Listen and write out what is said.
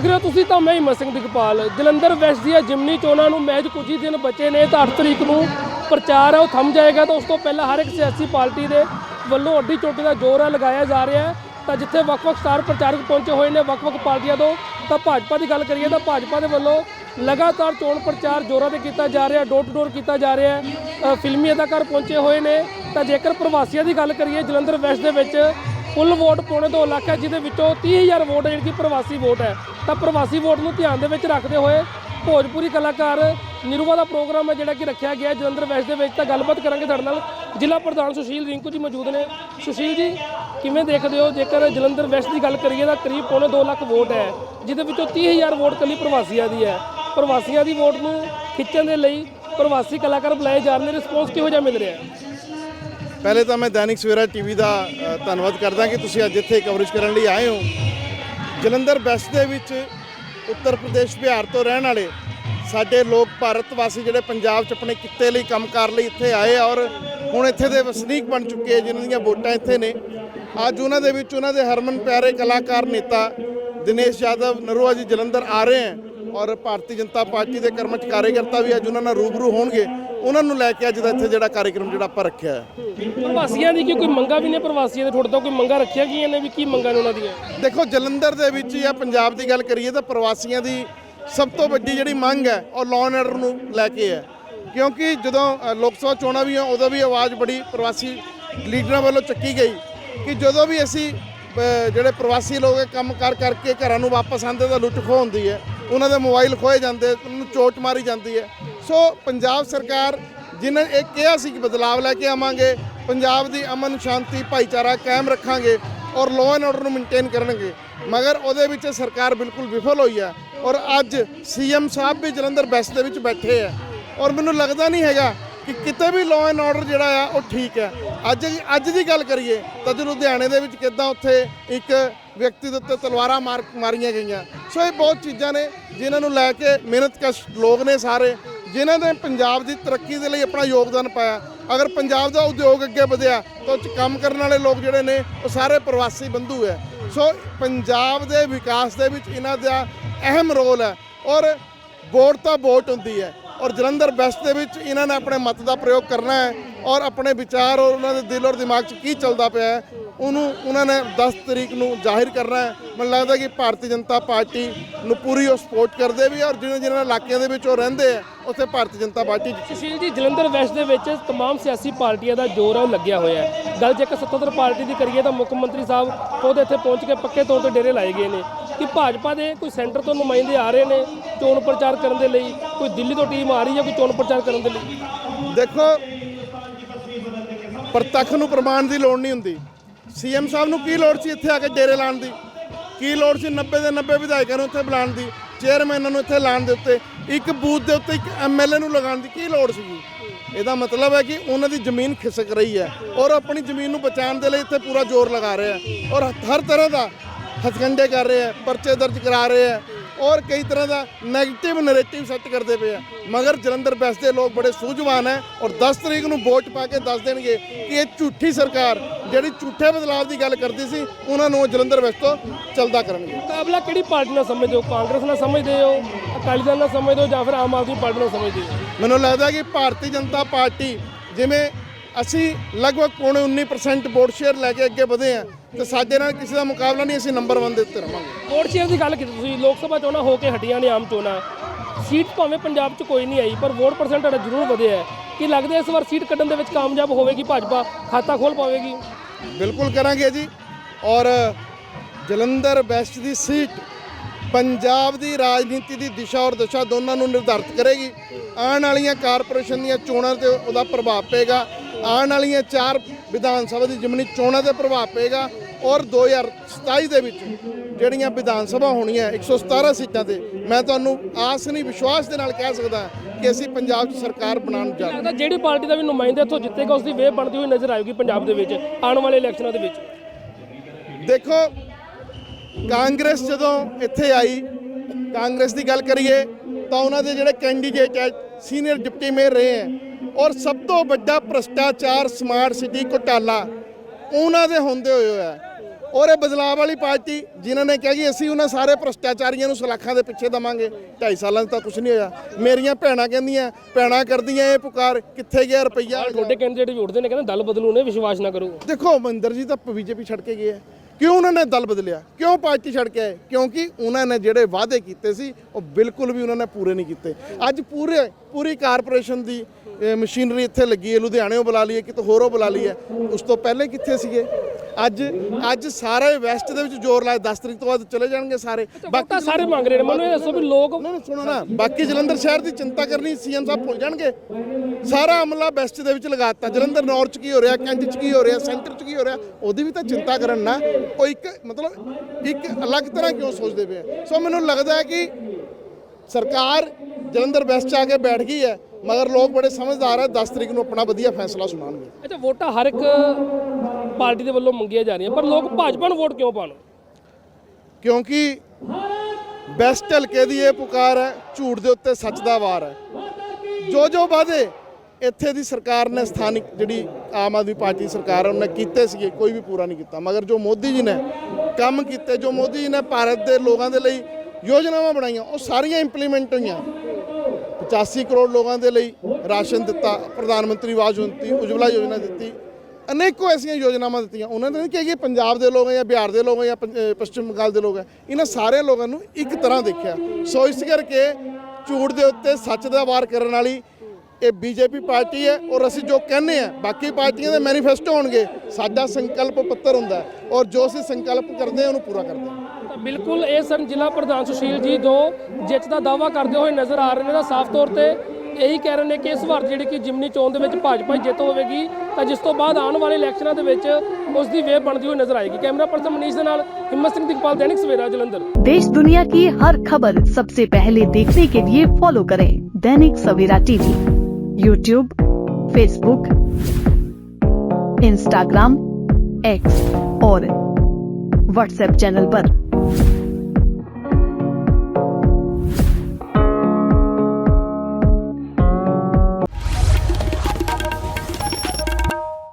ਦੇਖ ਰਹੇ ਹੋ ਤੁਸੀਂ ਤਾਂ ਮੈਂ ਹਿੰਮਤ ਸਿੰਘ ਦਿਗਪਾਲ। ਜਲੰਧਰ ਵੈਸਟ ਦੀਆਂ ਜਿਮਨੀ ਚੋਣਾਂ ਨੂੰ ਮੈਚ ਕੁਝ ਹੀ ਦਿਨ ਬਚੇ ਨੇ ਤਾਂ 8 ਤਰੀਕ ਨੂੰ ਪ੍ਰਚਾਰ ਹੈ ਉਹ ਥੰਮ ਜਾਏਗਾ ਤਾਂ ਉਸ ਤੋਂ ਪਹਿਲਾਂ ਹਰ ਇੱਕ ਸਿਆਸੀ ਪਾਰਟੀ ਦੇ ਵੱਲੋਂ ਅੱਡੀ ਚੋਟੀ ਦਾ ਜੋਰ ਹੈ ਲਗਾਇਆ ਜਾ ਰਿਹਾ ਹੈ। ਤਾਂ ਜਿੱਥੇ ਵੱਖ-ਵੱਖ ਸਟਾਰ ਪ੍ਰਚਾਰਕ ਪਹੁੰਚੇ ਹੋਏ ਨੇ ਵੱਖ-ਵੱਖ ਪਾਰਟੀਆਂ ਤੋਂ ਤਾਂ ਭਾਜਪਾ ਦੀ ਗੱਲ ਕਰੀਏ ਤਾਂ ਭਾਜਪਾ ਦੇ ਵੱਲੋਂ ਲਗਾਤਾਰ ਚੋਣ ਪ੍ਰਚਾਰ ਜੋਰਾਂ ਤੇ ਕੀਤਾ ਜਾ ਰਿਹਾ ਡੋਰ ਟੂ ਡੋਰ ਕੀਤਾ ਜਾ ਰਿਹਾ ਹੈ। ਅ, ਫਿਲਮੀ ਅਦਾਕਾਰ ਪਹੁੰਚੇ ਹੋਏ ਨੇ। ਤਾਂ ਜੇਕਰ ਪ੍ਰਵਾਸੀਆਂ ਦੀ ਗੱਲ ਕਰੀਏ ਜਲੰਧਰ ਵੈਸਟ ਦੇ ਵਿੱਚ ਕੁੱਲ ਵੋਟ ਪੌਣੇ 2 ਲੱਖ ਹੈ, ਜਿਹਦੇ ਵਿੱਚੋਂ 30000 ਵੋਟ ਜਿਹੜੀ ਕਿ ਪ੍ਰਵਾਸੀ ਵੋਟ ਹੈ। ਤਾਂ ਪ੍ਰਵਾਸੀ ਵੋਟ ਨੂੰ ਧਿਆਨ ਦੇ ਵਿੱਚ ਰੱਖਦੇ ਹੋਏ ਭੋਜਪੁਰੀ ਕਲਾਕਾਰ ਨਿਰੂਵਾ ਦਾ ਪ੍ਰੋਗਰਾਮ ਹੈ, ਜਿਹੜਾ ਕਿ ਰੱਖਿਆ ਗਿਆ ਜਲੰਧਰ ਵੈਸਟ ਦੇ ਵਿੱਚ ਤਾਂ ਗੱਲਬਾਤ ਕਰਾਂਗੇ ਤੁਹਾਡੇ ਨਾਲ। ਜ਼ਿਲ੍ਹਾ ਪ੍ਰਧਾਨ ਸੁਸ਼ੀਲ ਰਿੰਕੂ ਜੀ ਮੌਜੂਦ ਨੇ। ਸੁਸ਼ੀਲ ਜੀ, ਕਿਵੇਂ ਦੇਖਦੇ ਹੋ? ਜੇਕਰ ਜਲੰਧਰ ਵੈਸਟ ਦੀ ਗੱਲ ਕਰੀਏ ਤਾਂ ਕਰੀਬ ਪੌਣੇ 2 ਲੱਖ ਵੋਟ ਹੈ, ਜਿਹਦੇ ਵਿੱਚੋਂ 30000 ਵੋਟ ਕੱਲੀ ਪ੍ਰਵਾਸੀਆਂ ਦੀ ਹੈ। ਪ੍ਰਵਾਸੀਆਂ ਦੀ ਵੋਟ ਨੂੰ ਖਿੱਚਣ ਦੇ ਲਈ ਪ੍ਰਵਾਸੀ ਕਲਾਕਾਰ ਬੁਲਾਏ ਜਾ ਰਹੇ ਨੇ। ਰਿਸਪੌਂਸ ਕਿਹੋ ਜਿਹਾ ਮਿਲ ਰਿਹਾ ਹੈ? ਪਹਿਲੇ ਤਾਂ ਮੈਂ ਦੈਨਿਕ ਸਵੇਰਾ ਟੀਵੀ ਦਾ ਧੰਨਵਾਦ ਕਰਦਾ ਕਿ ਤੁਸੀਂ ਅੱਜ ਇੱਥੇ ਕਵਰੇਜ ਕਰਨ ਲਈ ਆਏ ਹੋ। ਜਲੰਧਰ ਵੈਸਟ ਦੇ ਵਿੱਚ ਉੱਤਰ ਪ੍ਰਦੇਸ਼ ਬਿਹਾਰ ਤੋਂ ਰਹਿਣ ਵਾਲੇ ਸਾਡੇ ਲੋਕ ਭਾਰਤ ਵਾਸੀ ਜਿਹੜੇ ਪੰਜਾਬ 'ਚ ਆਪਣੇ ਕਿੱਤੇ ਲਈ ਕੰਮ ਕੰਮਕਾਰ ਲਈ ਇੱਥੇ ਆਏ ਔਰ ਹੁਣ ਇੱਥੇ ਦੇ ਵਸਨੀਕ ਬਣ ਚੁੱਕੇ ਆ, ਜਿਨ੍ਹਾਂ ਦੀਆਂ ਵੋਟਾਂ ਇੱਥੇ ਨੇ। ਅੱਜ ਉਹਨਾਂ ਦੇ ਵਿੱਚ ਉਹਨਾਂ ਦੇ ਹਰਮਨ ਪਿਆਰੇ ਕਲਾਕਾਰ ਨੇਤਾ ਦਿਨੇਸ਼ ਯਾਦਵ, ਨਰੂਆ ਜੀ ਜਲੰਧਰ ਆ ਰਹੇ ਹੈ ਔਰ ਭਾਰਤੀ ਜਨਤਾ ਪਾਰਟੀ ਦੇ ਕਰਮਚ ਕਾਰਜਕਰਤਾ ਵੀ ਅੱਜ ਉਹਨਾਂ ਨਾਲ ਰੂਬਰੂ ਹੋਣਗੇ। ਉਹਨਾਂ ਨੂੰ ਲੈ ਕੇ ਅੱਜ ਦਾ ਇੱਥੇ ਜਿਹੜਾ ਕਾਰਜਕ੍ਰਮ ਜਿਹੜਾ ਆਪਾਂ ਰੱਖਿਆ ਹੈ। ਪ੍ਰਵਾਸੀਆਂ ਦੀ ਕੀ ਕੋਈ ਮੰਗਾ ਵੀ ਨੇ? ਪ੍ਰਵਾਸੀਆਂ ਦੇ ਤੁਹਾਡੇ ਤੋਂ ਕੋਈ ਮੰਗਾ ਰੱਖਿਆ ਗਈਆਂ ਨੇ ਵੀ ਕੀ ਮੰਗਾਂ ਨੇ ਉਹਨਾਂ ਦੀਆਂ? ਦੇਖੋ ਜਲੰਧਰ ਦੇ ਵਿੱਚ ਜਾਂ ਪੰਜਾਬ ਦੀ ਗੱਲ ਕਰੀਏ ਤਾਂ ਪ੍ਰਵਾਸੀਆਂ ਦੀ ਸਭ ਤੋਂ ਵੱਡੀ ਜਿਹੜੀ ਮੰਗ ਹੈ ਉਹ ਲਾਅ ਐਂਡ ਆਰਡਰ ਨੂੰ ਲੈ ਕੇ ਹੈ। ਕਿਉਂਕਿ ਜਦੋਂ ਅ, ਲੋਕ ਸਭਾ ਚੋਣਾਂ ਵੀ ਆ ਉਦੋਂ ਵੀ ਆਵਾਜ਼ ਬੜੀ ਪ੍ਰਵਾਸੀ ਲੀਡਰਾਂ ਵੱਲੋਂ ਚੱਕੀ ਗਈ ਕਿ ਜਦੋਂ ਵੀ ਅਸੀਂ ਅ, ਜਿਹੜੇ ਪ੍ਰਵਾਸੀ ਲੋਕ ਇਹ ਕੰਮ ਕਰ ਕਰਕੇ ਘਰਾਂ ਨੂੰ ਵਾਪਸ ਆਉਂਦੇ ਤਾਂ ਲੁੱਟ ਖੋਹ ਹੁੰਦੀ ਹੈ। ਉਹਨਾਂ ਦੇ ਮੋਬਾਈਲ ਖੋਏ ਜਾਂਦੇ ਉਹਨਾਂ ਨੂੰ ਚੋਟ ਮਾਰੀ ਜਾਂਦੀ ਹੈ। ਸੋ ਪੰਜਾਬ ਸਰਕਾਰ ਜਿਨ੍ਹਾਂ ਇਹ ਕਿਹਾ ਸੀ ਕਿ ਬਦਲਾਵ ਲੈ ਕੇ ਆਵਾਂਗੇ, ਪੰਜਾਬ ਦੀ ਅਮਨ ਸ਼ਾਂਤੀ ਭਾਈਚਾਰਾ ਕਾਇਮ ਰੱਖਾਂਗੇ ਔਰ ਲਾਅ ਐਂਡ ਆਰਡਰ ਨੂੰ ਮੇਨਟੇਨ ਕਰਨਗੇ। ਮਗਰ ਉਹਦੇ ਵਿੱਚ ਸਰਕਾਰ ਬਿਲਕੁਲ ਵਿਫਲ ਹੋਈ ਹੈ ਔਰ ਅੱਜ ਸੀਐਮ ਸਾਹਿਬ ਵੀ ਜਲੰਧਰ ਵੈਸਟ ਦੇ ਵਿੱਚ ਬੈਠੇ ਆ ਔਰ ਮੈਨੂੰ ਲੱਗਦਾ ਨਹੀਂ ਹੈਗਾ ਕਿ ਕਿਤੇ ਵੀ ਲਾਅ ਐਂਡ ਆਰਡਰ ਜਿਹੜਾ ਆ, ਉਹ ਠੀਕ ਹੈ। ਅੱਜ ਅੱਜ ਦੀ ਗੱਲ ਕਰੀਏ ਤਾਂ ਜੋ ਲੁਧਿਆਣੇ ਦੇ ਵਿੱਚ ਕਿਦਾਂ ਉੱਥੇ ਇੱਕ ਵਿਅਕਤੀ ਦੇ ਉੱਤੇ ਤਲਵਾਰਾਂ ਮਾਰ ਮਾਰੀਆਂ ਗਈਆਂ। ਸੋ ਇਹ ਬਹੁਤ ਚੀਜ਼ਾਂ ਨੇ ਜਿਨ੍ਹਾਂ ਨੂੰ ਲੈ ਕੇ ਮਿਹਨਤਕਸ਼ ਲੋਕ ਨੇ ਸਾਰੇ। ਜਿਨ੍ਹਾਂ ਨੇ ਪੰਜਾਬ ਦੀ ਤਰੱਕੀ ਦੇ ਲਈ ਆਪਣਾ ਯੋਗਦਾਨ ਪਾਇਆ, ਅਗਰ ਪੰਜਾਬ ਦਾ ਉਦਯੋਗ ਅੱਗੇ ਵਧਿਆ, ਤਾਂ ਉਹ 'ਚ ਕੰਮ ਕਰਨ ਵਾਲੇ ਲੋਕ ਜਿਹੜੇ ਨੇ, ਉਹ ਸਾਰੇ ਪ੍ਰਵਾਸੀ ਬੰਧੂ ਹੈ। ਸੋ ਪੰਜਾਬ ਦੇ ਵਿਕਾਸ ਦੇ ਵਿੱਚ ਇਹਨਾਂ ਦਾ ਅਹਿਮ ਰੋਲ ਹੈ ਔਰ ਵੋਟ ਤਾਂ ਵੋਟ ਹੁੰਦੀ ਹੈ। ਔਰ ਜਲੰਧਰ ਵੈਸਟ ਦੇ ਵਿੱਚ ਇਹਨਾਂ ਨੇ ਆਪਣੇ ਮਤ ਦਾ ਪ੍ਰਯੋਗ ਕਰਨਾ ਹੈ ਔਰ ਆਪਣੇ ਵਿਚਾਰ ਔਰ ਉਹਨਾਂ ਦੇ ਦਿਲ ਔਰ ਦਿਮਾਗ 'ਚ ਕੀ ਚੱਲਦਾ ਪਿਆ ਹੈ ਉਹਨੂੰ ਉਹਨਾਂ ਨੇ 10 ਤਰੀਕ ਨੂੰ ਜ਼ਾਹਿਰ ਕਰਨਾ ਹੈ ਮੈਨੂੰ ਲੱਗਦਾ ਕਿ ਭਾਰਤੀ ਜਨਤਾ ਪਾਰਟੀ ਨੂੰ ਪੂਰੀ ਉਹ ਸਪੋਰਟ ਕਰਦੇ ਵੀ ਆ ਔਰ ਜਿਹਨਾਂ ਜਿਹਨਾਂ ਇਲਾਕਿਆਂ ਦੇ ਵਿੱਚ ਉਹ ਰਹਿੰਦੇ ਆ ਉੱਥੇ ਭਾਰਤੀ ਜਨਤਾ ਪਾਰਟੀ ਜਿੱਤੀ ਸੁਸ਼ੀਲ ਜੀ ਜਲੰਧਰ ਵੈਸਟ ਦੇ ਵਿੱਚ तमाम ਸਿਆਸੀ ਪਾਰਟੀਆਂ ਦਾ ਜ਼ੋਰ ਹੈ ਉਹ ਲੱਗਿਆ ਹੋਇਆ ਹੈ ਗੱਲ ਜੇਕਰ ਸੱਤਾਧਰ ਪਾਰਟੀ ਦੀ ਕਰੀਏ ਤਾਂ ਮੁੱਖ ਮੰਤਰੀ ਸਾਹਿਬ ਖੁਦ ਇੱਥੇ ਪਹੁੰਚ ਕੇ ਪੱਕੇ ਤੌਰ ਤੇ ਡੇਰੇ ਲਾਏ ਗਏ ਨੇ ਕਿ ਭਾਜਪਾ ਦੇ ਕੋਈ ਸੈਂਟਰ ਤੋਂ ਨੁਮਾਇੰਦੇ ਆ ਰਹੇ ਨੇ ਚੋਣ ਪ੍ਰਚਾਰ ਕਰਨ ਦੇ ਲਈ ਕੋਈ ਦਿੱਲੀ ਤੋਂ ਟੀਮ ਆ ਰਹੀ ਹੈ ਕੋਈ ਚੋਣ ਪ੍ਰਚਾਰ ਕਰਨ ਦੇ ਲਈ? ਦੇਖੋ, ਪ੍ਰਤੱਖ ਨੂੰ ਪ੍ਰਮਾਣ ਦੀ ਲੋੜ ਨਹੀਂ ਹੁੰਦੀ। ਸੀਐਮ ਸਾਹਿਬ ਨੂੰ ਕੀ ਲੋੜ ਸੀ ਇੱਥੇ ਆ ਕੇ ਡੇਰੇ ਲਾਉਣ ਦੀ? ਕੀ ਲੋੜ ਸੀ 90 ਦੇ 90 ਵਿਧਾਇਕਾਂ ਨੂੰ ਇੱਥੇ ਬੁਲਾਉਣ ਦੀ? ਚੇਅਰਮੈਨਾਂ ਨੂੰ ਇੱਥੇ ਲਾਉਣ ਦੇ ਉੱਤੇ, ਇੱਕ ਬੂਥ ਦੇ ਉੱਤੇ ਇੱਕ ਐਮਐਲਏ ਨੂੰ ਲਗਾਉਣ ਦੀ ਕੀ ਲੋੜ ਸੀਗੀ? ਇਹਦਾ ਮਤਲਬ ਹੈ ਕਿ ਉਹਨਾਂ ਦੀ ਜ਼ਮੀਨ ਖਿਸਕ ਰਹੀ ਹੈ ਔਰ ਆਪਣੀ ਜ਼ਮੀਨ ਨੂੰ ਬਚਾਉਣ ਦੇ ਲਈ ਇੱਥੇ ਪੂਰਾ ਜ਼ੋਰ ਲਗਾ ਰਹੇ ਹੈ ਔਰ ਹਰ ਤਰ੍ਹਾਂ ਦਾ ਹਥਕੰਡੇ ਕਰ ਰਹੇ ਹੈ, ਪਰਚੇ ਦਰਜ ਕਰਾ ਰਹੇ ਹੈ। ਔਰ ਕਈ ਤਰ੍ਹਾਂ ਦਾ 네ਗੇਟਿਵ ਨੈਰੇਟਿਵ ਸੈੱਟ ਕਰਦੇ ਪਏ ਆ। ਮਗਰ ਜਲੰਧਰ ਵੈਸਟ ਦੇ ਲੋਕ ਬੜੇ ਸੂਝਵਾਨ ਹੈ ਔਰ 10 ਤਰੀਕ ਨੂੰ ਵੋਟ ਪਾ ਕੇ ਦੱਸ ਦੇਣਗੇ ਕਿ ਇਹ ਝੂਠੀ ਸਰਕਾਰ ਜਿਹੜੀ ਝੂਠੇ ਬਦਲਾਵ ਦੀ ਗੱਲ ਕਰਦੀ ਸੀ ਉਹਨਾਂ ਨੂੰ ਜਲੰਧਰ ਵੈਸਟ ਤੋਂ ਚਲਦਾ ਕਰਨਗੇ। ਮੁਕਾਬਲਾ ਕਿਹੜੀ ਪਾਰਟੀ ਨਾਲ ਸਮਝਦੇ ਹੋ? ਕਾਂਗਰਸ ਨਾਲ ਸਮਝਦੇ ਹੋ? ਅਕਾਲੀ ਦਲ ਨਾਲ ਸਮਝਦੇ ਹੋ ਜਾਂ ਫਿਰ ਆਮ ਆਦਮੀ ਪਾਰਟੀ ਨਾਲ ਸਮਝਦੇ ਹੋ? ਮੈਨੂੰ ਲੱਗਦਾ ਕਿ ਭਾਰਤੀ ਜਨਤਾ ਪਾਰਟੀ ਜਿਵੇਂ ਅਸੀਂ ਲਗਭਗ ਪੌਣੇ 19% ਵੋਟ ਸ਼ੇਅਰ ਲੈ ਕੇ ਅੱਗੇ ਵਧੇ ਆ ਤੇ ਸਾਡੇ ਨਾਲ ਕਿਸੇ ਦਾ ਮੁਕਾਬਲਾ ਨਹੀਂ ਅਸੀਂ ਨੰਬਰ 1 ਦੇ ਉੱਤੇ ਰਵਾਂਗੇ। ਵੋਟ ਸ਼ੇਅਰ ਦੀ ਗੱਲ ਕੀਤੀ ਤੁਸੀਂ ਲੋਕ ਸਭਾ ਚੋਣਾਂ ਹੋ ਕੇ ਹਟੀਆਂ ਨੇ ਆਮ ਚੋਣਾਂ। ਸੀਟ ਭਾਵੇਂ ਪੰਜਾਬ 'ਚ ਕੋਈ ਨਹੀਂ ਆਈ ਪਰ ਵੋਟ ਪਰਸੈਂਟ ਤੁਹਾਡਾ ਜ਼ਰੂਰ ਵਧਿਆ ਹੈ। ਕੀ ਲੱਗਦਾ ਇਸ ਵਾਰ ਸੀਟ ਕੱਢਣ ਦੇ ਵਿੱਚ ਕਾਮਯਾਬ ਹੋਵੇਗੀ ਭਾਜਪਾ? ਖਾਤਾ ਖੋਲ ਪਾਵੇਗੀ। ਬਿਲਕੁਲ ਕਰਾਂਗੇ ਜੀ। ਔਰ ਜਲੰਧਰ ਵੈਸਟ ਦੀ ਸੀਟ ਪੰਜਾਬ ਦੀ ਰਾਜਨੀਤੀ ਦੀ ਦਿਸ਼ਾ ਔਰ ਦਸ਼ਾ ਦੋਨਾਂ ਨੂੰ ਨਿਰਧਾਰਿਤ ਕਰੇਗੀ। ਆਉਣ ਵਾਲੀਆਂ ਕਾਰਪੋਰੇਸ਼ਨ ਦੀਆਂ ਚੋਣਾਂ ਤੇ ਉਹਦਾ ਪ੍ਰਭਾਵ ਪਏਗਾ। ਆਉਣ ਵਾਲੀਆਂ ਚਾਰ ਵਿਧਾਨ ਸਭਾ ਦੀ ਜਿਮਨੀ ਚੋਣਾਂ ਤੇ ਪ੍ਰਭਾਵ ਪਏਗਾ ਔਰ 2027 ਦੇ ਵਿੱਚ ਜਿਹੜੀਆਂ ਵਿਧਾਨ ਸਭਾ ਹੋਣੀਆਂ 117 ਸੀਟਾਂ ਤੇ ਮੈਂ ਤੁਹਾਨੂੰ ਆਸ ਨਹੀਂ ਵਿਸ਼ਵਾਸ ਦੇ ਨਾਲ ਕਹਿ ਸਕਦਾ ਕਿ ਅਸੀਂ ਪੰਜਾਬ 'ਚ ਸਰਕਾਰ ਬਣਾਉਣ ਜਾ ਰਹੇ ਹਾਂ। ਜਿਹੜੀ ਪਾਰਟੀ ਦਾ ਵੀ ਨੁਮਾਇੰਦਾ ਇੱਥੋਂ ਜਿੱਤੇਗਾ ਉਸ ਦੀ ਵੇਵ ਬਣਦੀ ਹੋਈ ਨਜ਼ਰ ਆਏਗੀ ਪੰਜਾਬ ਦੇ ਵਿੱਚ ਆਉਣ ਵਾਲੇ ਇਲੈਕਸ਼ਨਾਂ ਦੇ ਵਿੱਚ। ਦੇਖੋ ਕਾਂਗਰਸ ਜਦੋਂ ਇੱਥੇ ਆਈ ਕਾਂਗਰਸ ਦੀ ਗੱਲ ਕਰੀਏ ਤਾਂ ਉਹਨਾਂ ਦੇ ਜਿਹੜੇ ਕੈਂਡੀਡੇਟ ਹੈ ਸੀਨੀਅਰ ਡਿਪਟੀ ਮੇਅਰ ਰਹੇ ਹੈ। ਔਰ ਸਭ ਤੋਂ ਵੱਡਾ ਭ੍ਰਸ਼ਟਾਚਾਰ ਸਮਾਰਟ ਸਿਟੀ ਘੁਟਾਲਾ ਉਹਨਾਂ ਦੇ ਹੁੰਦੇ ਹੋਏ ਹੋਇਆ ਔਰ ਇਹ ਬਦਲਾਅ ਵਾਲੀ ਪਾਰਟੀ ਜਿਨ੍ਹਾਂ ਨੇ ਕਿਹਾ ਕਿ ਅਸੀਂ ਉਹਨਾਂ ਸਾਰੇ ਭ੍ਰਸ਼ਟਾਚਾਰੀਆਂ ਨੂੰ ਸਲਾਖਾਂ ਦੇ ਪਿੱਛੇ ਦਵਾਂਗੇ। 2.5 ਸਾਲਾਂ 'ਚ ਤਾਂ ਕੁਝ ਨਹੀਂ ਹੋਇਆ। ਮੇਰੀਆਂ ਭੈਣਾਂ ਕਹਿੰਦੀਆਂ ਭੈਣਾਂ ਕਰਦੀਆਂ ਇਹ ਪੁਕਾਰ ਕਿੱਥੇ ਗਿਆ ਰੁਪਈਆ? ਤੁਹਾਡੇ ਕੈਂਡੀਡੇਟ ਵੀ ਉੱਠਦੇ ਨੇ ਕਹਿੰਦੇ ਦਲ ਬਦਲੂ ਨੇ ਵਿਸ਼ਵਾਸ ਨਾ ਕਰੋ। ਦੇਖੋ ਮਹਿੰਦਰ ਜੀ ਤਾਂ ਬੀਜੇਪੀ ਛੱਡ ਕੇ ਗਏ ਆ ਕਿਉਂ ਉਹਨਾਂ ਨੇ ਦਲ ਬਦਲਿਆ? ਕਿਉਂ ਪਾਰਟੀ ਛੱਡ ਕੇ ਆਏ? ਕਿਉਂਕਿ ਉਹਨਾਂ ਨੇ ਜਿਹੜੇ ਵਾਅਦੇ ਕੀਤੇ ਸੀ, ਉਹ ਬਿਲਕੁਲ ਵੀ ਉਹਨਾਂ ਨੇ ਪੂਰੇ ਨਹੀਂ ਕੀਤੇ। ਅੱਜ ਪੂਰੇ, ਪੂਰੀ ਕਾਰਪੋਰੇਸ਼ਨ ਦੀ ਮਸ਼ੀਨਰੀ ਇੱਥੇ ਲੱਗੀ ਹੈ, ਲੁਧਿਆਣੇੋਂ ਬੁਲਾ ਲਈਏ, ਕਿਤੇ ਹੋਰੋਂ ਬੁਲਾ ਲਈਏ। ਉਸ ਤੋਂ ਪਹਿਲੇ ਕਿੱਥੇ ਸੀਗੇ? ਅੱਜ ਅੱਜ ਸਾਰੇ ਵੈਸਟ ਦੇ ਵਿੱਚ ਜ਼ੋਰ ਲਾਇਆ 10 ਤਰੀਕ ਤੋਂ ਬਾਅਦ ਚਲੇ ਜਾਣਗੇ ਸਾਰੇ। ਵੋਟਾਂ ਸਾਰੇ ਮੰਗ ਰਹੇ ਨੇ। ਮੈਨੂੰ ਇਹ ਦੱਸੋ ਵੀ ਲੋਕ ਨਹੀਂ ਨਹੀਂ, ਸੁਣੋ ਨਾ ਬਾਕੀ ਜਲੰਧਰ ਸ਼ਹਿਰ ਦੀ ਚਿੰਤਾ ਕਰਨੀ ਸੀਐਮ ਸਾਹਿਬ ਭੁੱਲ ਜਾਣਗੇ। ਸਾਰਾ ਅਮਲਾ ਵੈਸਟ ਦੇ ਵਿੱਚ ਲਗਾਤਾ। ਜਲੰਧਰ ਨਾਰਥ 'ਚ ਕੀ ਹੋ ਰਿਹਾ ਕੈਂਟ 'ਚ ਕੀ ਹੋ ਰਿਹਾ ਸੈਂਟਰ 'ਚ ਕੀ ਹੋ ਰਿਹਾ ਉਹਦੀ ਵੀ ਤਾਂ ਚਿੰਤਾ ਕਰਨ ਨਾ। ਉਹ ਇੱਕ ਮਤਲਬ ਇੱਕ ਅਲੱਗ ਤਰ੍ਹਾਂ ਕਿਉਂ ਸੋਚਦੇ ਪਏ? ਸੋ ਮੈਨੂੰ ਲੱਗਦਾ ਹੈ ਕਿ ਸਰਕਾਰ ਜਲੰਧਰ ਵੈਸਟ 'ਚ ਆ ਕੇ ਬੈਠ ਗਈ ਹੈ ਮਗਰ ਲੋਕ ਬੜੇ ਸਮਝਦਾਰ ਹੈ 10 ਤਰੀਕ ਨੂੰ ਆਪਣਾ ਵਧੀਆ ਫੈਸਲਾ ਸੁਣਾਉਣਗੇ। ਅੱਛਾ ਵੋਟਾਂ ਹਰ ਇੱਕ ਪਾਰਟੀ ਦੇ ਵੱਲੋਂ ਮੰਗੀਆਂ ਜਾ ਰਹੀਆਂ, ਪਰ ਲੋਕ ਭਾਜਪਾ ਨੂੰ ਵੋਟ ਕਿਉਂ ਪਾਣ ਕਿਉਂਕਿ ਬੈਸਟ ਹਲਕੇ ਦੀ ਇਹ ਪੁਕਾਰ ਹੈ, ਝੂਠ ਦੇ ਉੱਤੇ ਸੱਚ ਦਾ ਵਾਰ ਹੈ। ਜੋ ਜੋ ਵਾਅਦੇ ਇੱਥੇ ਦੀ ਸਰਕਾਰ ਨੇ, ਸਥਾਨਿਕ ਜਿਹੜੀ ਆਮ ਆਦਮੀ ਪਾਰਟੀ ਸਰਕਾਰ ਹੈ, ਉਹਨੇ ਕੀਤੇ ਸੀਗੇ, ਕੋਈ ਵੀ ਪੂਰਾ ਨਹੀਂ ਕੀਤਾ। ਮਗਰ ਜੋ ਮੋਦੀ ਜੀ ਨੇ ਕੰਮ ਕੀਤੇ, ਜੋ ਮੋਦੀ ਜੀ ਨੇ ਭਾਰਤ ਦੇ ਲੋਕਾਂ ਦੇ ਲਈ ਯੋਜਨਾਵਾਂ ਬਣਾਈਆਂ, ਉਹ ਸਾਰੀਆਂ ਇੰਪਲੀਮੈਂਟ ਹੋਈਆਂ। 85 ਕਰੋੜ ਲੋਕਾਂ ਦੇ ਲਈ ਰਾਸ਼ਨ ਦਿੱਤਾ, ਪ੍ਰਧਾਨ ਮੰਤਰੀ ਆਵਾਸ ਯੋਜਨਾ ਦਿੱਤੀ ਉਜਵਲਾ ਯੋਜਨਾ ਦਿੱਤੀ ਅਨੇਕੋ ਐਸੀਆਂ ਯੋਜਨਾਵਾਂ ਦਿੱਤੀਆਂ। ਉਹਨਾਂ ਨੇ ਕਿਹਾ ਕਿ ਇਹ ਪੰਜਾਬ ਦੇ ਲੋਕ ਹੈ ਜਾਂ ਬਿਹਾਰ ਦੇ ਲੋਕ ਹੈ ਜਾਂ ਪੱਛਮ ਬੰਗਾਲ ਦੇ ਲੋਕ ਹੈ। ਇਹਨਾਂ ਸਾਰੇ ਲੋਕਾਂ ਨੂੰ ਇੱਕ ਤਰ੍ਹਾਂ ਦੇਖਿਆ। ਸੋ ਇਸ ਕਰਕੇ ਝੂਠ ਦੇ ਉੱਤੇ ਸੱਚ ਦਾ ਵਾਰ ਕਰਨ ਵਾਲੀ ਇਹ ਬੀਜੇਪੀ ਪਾਰਟੀ ਹੈ ਔਰ ਅਸੀਂ ਜੋ ਕਹਿੰਦੇ ਆ ਬਾਕੀ ਪਾਰਟੀਆਂ ਦੇ ਮੈਨੀਫੈਸਟੋ ਹੋਣਗੇ। ਸਾਡਾ ਸੰਕਲਪ ਪੱਤਰ ਹੁੰਦਾ ਔਰ ਜੋ ਅਸੀਂ ਸੰਕਲਪ ਕਰਦੇ ਹਾਂ, ਉਹਨੂੰ ਪੂਰਾ ਕਰਦੇ ਹਾਂ। ਬਿਲਕੁਲ ਇਹ ਸਨ ਜ਼ਿਲ੍ਹਾ ਪ੍ਰਧਾਨ ਸੁਸ਼ੀਲ ਜੀ, ਜੋ ਜਿੱਤ ਦਾ ਦਾਵਾ ਕਰਦੇ ਹੋਏ ਨਜ਼ਰ ਆ ਰਹੇ ਨੇ। ਤਾਂ ਸਾਫ਼ ਤੌਰ ਤੇ ਇਹੀ ਕਹਿ ਰਹੇ ਨੇ ਕਿ ਇਸ ਵਾਰ ਜਿਹੜੀ ਕਿ ਜਿਮਨੀ ਚੋਣ ਦੇ ਵਿੱਚ ਭਾਜਪਾ ਹੀ ਜਿੱਤ ਹੋਵੇਗੀ ਤਾਂ ਜਿਸ ਤੋਂ ਬਾਅਦ ਆਉਣ ਵਾਲੇ ਇਲੈਕਸ਼ਨਾਂ ਦੇ ਵਿੱਚ ਉਸ ਦੀ ਵੇਵ ਬਣਦੀ ਹੋਈ ਨਜ਼ਰ ਆਏਗੀ ਕੈਮਰਾ ਪਰਸਨ ਮਨੀਸ਼ ਦੇ ਨਾਲ ਹਿੰਮਤ ਸਿੰਘ ਦਿਗਪਾਲ ਦੈਨਿਕ ਸਵੇਰਾ ਜਲੰਧਰ देश दुनिया की हर खबर सबसे पहले देखने के लिए फॉलो करें Dainik Savera TV YouTube Facebook Instagram X और व्हाट्सएप चैनल पर।